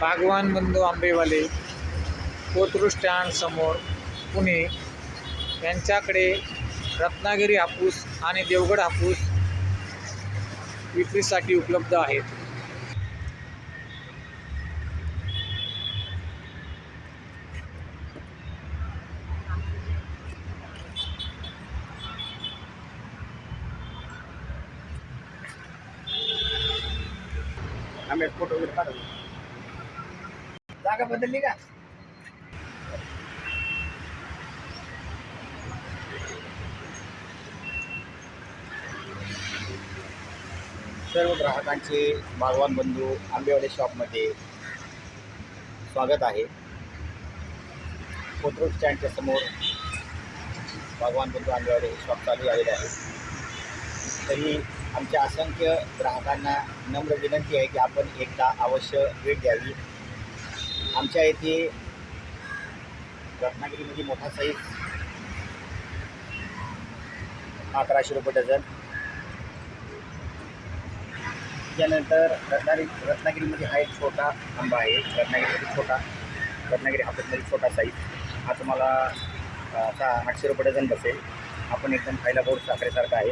भागवान बंधू आंबेवाले कोथरूड समोर पुणे यांच्याकडे रत्नागिरी हापूस आणि देवगड हापूस विक्रीसाठी उपलब्ध आहेत. आम्ही फोटो वगैरे काढू जागा बदलली का? सर्व ग्राहकांचे बागवान बंधू आंबेवाडे शॉपमध्ये स्वागत आहे. कोथरूड स्टँडच्या समोर बागवान बंधू आंबेवाडे हे शॉप चालू झालेले आहे. तरी आमच्या असंख्य ग्राहकांना नम्र विनंती आहे की आपण एकदा अवश्य भेट द्यावी. आमच्या येथे रत्नागिरीमध्ये मोठा साईज अकराशे रुपये डझन. त्यानंतर रत्नागिरी रत्नागिरीमध्ये हा एक छोटा आंबा आहे. रत्नागिरीमध्ये छोटा रत्नागिरी हापूसमध्ये छोटा साईज हा तुम्हाला सहा आठशे रुपये डझन बसेल. आपण एकदम खायला गोड साखरेसारखा आहे.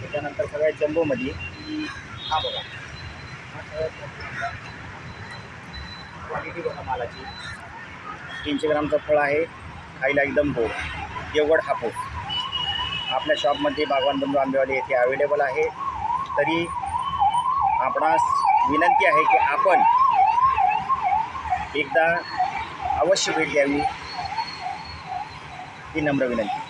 त्याच्यानंतर सगळ्या जम्बोमध्ये हा बघा हा सगळ्यात मोठा आंबा. क्वालिटी बघा मालाची. तीनशे ग्रामचं फळ आहे खायला एकदम गोड. देवगड हापूस आपल्या शॉपमध्ये बागवान बंधू आंबेवाले येथे अवेलेबल आहे. तरी आपणास विनंती आहे की आपण एकदा अवश्य भेट द्यावी. ही नम्र विनंती.